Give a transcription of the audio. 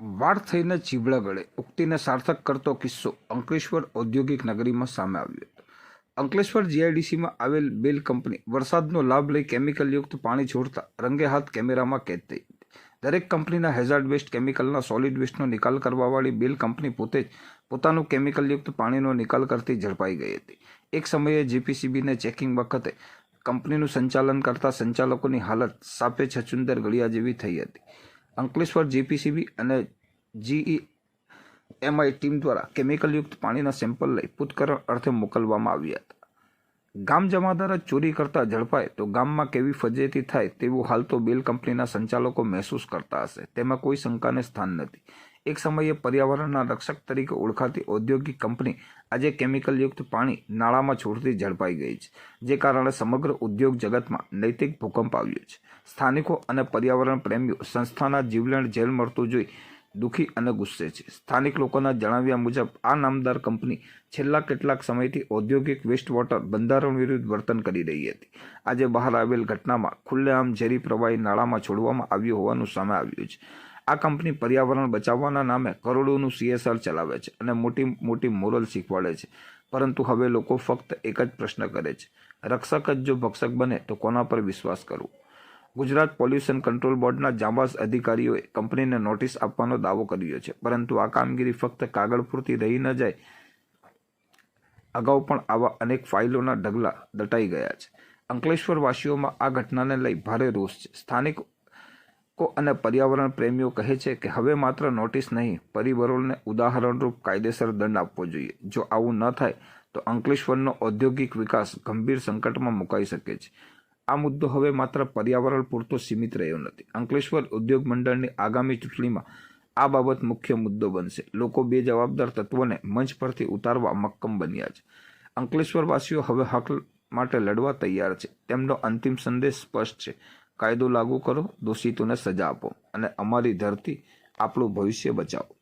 વાળ થઈને ચીબળા ગળે. ઉક્તિને સાર્થક કરતો કિસ્સો અંકલેશ્વર ઔદ્યોગિક નગરીમાં સામે આવ્યો હતો. અંકલેશ્વર જીઆઈડીસીમાં આવેલ બેલ કંપની વરસાદનો લાભ લઈ કેમિકલયુક્ત પાણી છોડતા રંગે હાથ કેમેરામાં કેદ થઈ દરેક કંપનીના હેઝાર્ડ વેસ્ટ કેમિકલના સોલિડ વેસ્ટનો નિકાલ કરવાવાળી બેલ કંપની પોતે જ પોતાનું કેમિકલયુક્ત પાણીનો નિકાલ કરતી ઝડપાઈ ગઈ હતી. એક સમયે જીપીસીબીને ચેકિંગ વખતે કંપનીનું સંચાલન કરતા સંચાલકોની હાલત સાપે છચુંદર ગળિયા જેવી થઈ હતી. અંકલેશ્વર, જીપીસીબી અને જીઈ એમઆઈ ટીમ દ્વારા કેમિકલયુક્ત પાણીના સેમ્પલ લઈ પૂતકરણ અર્થે મોકલવામાં આવ્યા હતા. ગામ જમાદાર ચોરી કરતા ઝડપાય તો ગામમાં કેવી ફજેતી થાય તેવું હાલ તો બેલ કંપનીના સંચાલકો મહેસૂસ કરતા હશે. તેમાં કોઈ શંકાને સ્થાન નથી. એક સમયે પર્યાવરણના રક્ષક તરીકે ઓળખાતી ઔદ્યોગિક કંપની આજે કેમિકલયુક્ત પાણી નાળામાં છોડતી ઝડપાઈ ગઈ છે, જે કારણે સમગ્ર ઉદ્યોગ જગતમાં નૈતિક ભૂકંપ આવ્યો છે. સ્થાનિકો અને પર્યાવરણ પ્રેમીઓ સંસ્થાના જીવલેણ જેલ મળતું જોઈ દુઃખી અને ગુસ્સે છે. સ્થાનિક લોકોના જણાવ્યા મુજબ, આ નામદાર કંપની છેલ્લા કેટલાક સમયથી ઔદ્યોગિક વેસ્ટ વોટર બંધારણ વિરુદ્ધ વર્તન કરી રહી હતી. આજે બહાર આવેલ ઘટનામાં ખુલ્લેઆમ ઝેરી પ્રવાહી નાળામાં છોડવામાં આવ્યું હોવાનું સામે આવ્યું છે. આ કંપની પર્યાવરણ બચાવવાના નામે કરોડોનું સીએસઆર ચલાવે છે અને મોટી મોટી મોરલ શીખવાડે છે. પરંતુ હવે લોકો ફક્ત એક જ પ્રશ્ન કરે છે. રક્ષક જ જો ભક્ષક બને તો કોના પર વિશ્વાસ કરવો? ગુજરાત પોલ્યુશન કંટ્રોલ બોર્ડના જાંબાઝ અધિકારીઓએ કંપનીને નોટિસ આપવાનો દાવો કર્યો છે. પરંતુ આ કામગીરી ફક્ત કાગળ પૂરતી રહી ન જાય, અગાઉ પણ આવા અનેક ફાઇલોના ઢગલા દટાઈ ગયા છે. અંકલેશ્વર વાસીઓમાં આ ઘટનાને લઈ ભારે રોષ છે. સ્થાનિકો અને પર્યાવરણ પ્રેમીઓ કહે છે કે હવે માત્ર નોટિસ નહીં, પરિબળોને ઉદાહરણરૂપ કાયદેસર દંડ આપવો જોઈએ. જો આવું ન થાય, તો અંકલેશ્વરનો ઔદ્યોગિક વિકાસ ગંભીર સંકટમાં મુકાઈ શકે છે. આ મુદ્દો હવે માત્ર પર્યાવરણ પૂરતો સીમિત રહ્યો નથી. અંકલેશ્વર ઉદ્યોગ મંડળની આગામી ચૂંટણીમાં આ બાબત મુખ્ય મુદ્દો બનશે. લોકો બે જવાબદાર તત્વોને મંચ પરથી ઉતારવા મક્કમ બન્યા છે. અંકલેશ્વરવાસીઓ હવે હક માટે લડવા તૈયાર છે. તેમનો અંતિમ સંદેશ સ્પષ્ટ છે. કાયદો લાગુ કરો દોષિતોને સજા આપો અને અમારી ધરતી આપણું ભવિષ્ય બચાવો.